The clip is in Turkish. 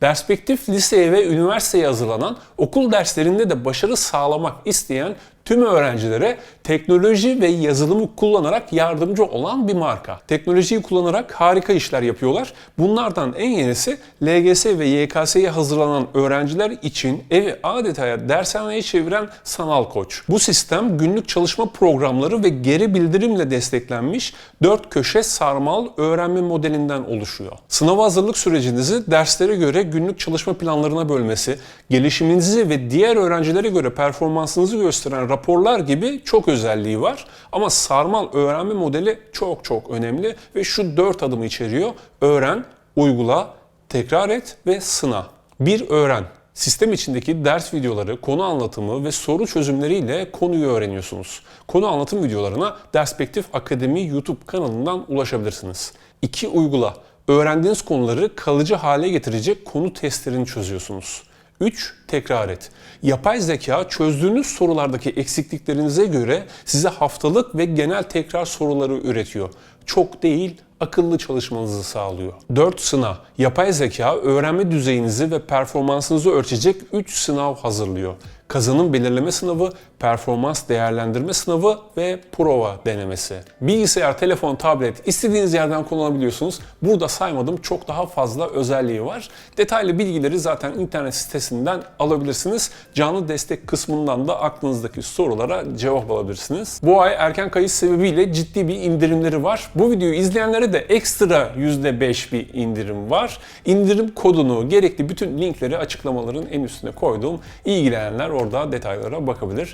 Perspektif liseye ve üniversiteye hazırlanan, okul derslerinde de başarı sağlamak isteyen tüm öğrencilere teknoloji ve yazılımı kullanarak yardımcı olan bir marka. Teknolojiyi kullanarak harika işler yapıyorlar. Bunlardan en yenisi LGS ve YKS'ye hazırlanan öğrenciler için evi adeta dershaneye çeviren sanal koç. Bu sistem günlük çalışma programları ve geri bildirimle desteklenmiş dört köşe sarmal öğrenme modelinden oluşuyor. Sınava hazırlık sürecinizi derslere göre günlük çalışma planlarına bölmesi, gelişiminizi ve diğer öğrencilere göre performansınızı gösteren raporlar gibi çok özelliği var. Ama sarmal öğrenme modeli çok çok önemli ve şu dört adımı içeriyor. Öğren, uygula, tekrar et ve sına. Bir öğren. Sistem içindeki ders videoları, konu anlatımı ve soru çözümleriyle konuyu öğreniyorsunuz. Konu anlatım videolarına Derspektif Akademi YouTube kanalından ulaşabilirsiniz. 2. Uygula. Öğrendiğiniz konuları kalıcı hale getirecek konu testlerini çözüyorsunuz. 3. Tekrar et. Yapay zeka çözdüğünüz sorulardaki eksikliklerinize göre size haftalık ve genel tekrar soruları üretiyor. Çok değil, akıllı çalışmanızı sağlıyor. 4 sınav. Yapay zeka öğrenme düzeyinizi ve performansınızı ölçecek 3 sınav hazırlıyor. Kazanım belirleme sınavı, performans değerlendirme sınavı ve prova denemesi. Bilgisayar, telefon, tablet istediğiniz yerden kullanabiliyorsunuz. Burada saymadım çok daha fazla özelliği var. Detaylı bilgileri zaten internet sitesinden alabilirsiniz. Canlı destek kısmından da aklınızdaki sorulara cevap alabilirsiniz. Bu ay erken kayıt sebebiyle ciddi bir indirimleri var. Bu videoyu izleyenlere de ekstra %5 bir indirim var. İndirim kodunu, gerekli bütün linkleri açıklamaların en üstüne koyduğum ilgilenenler orada detaylara bakabilir.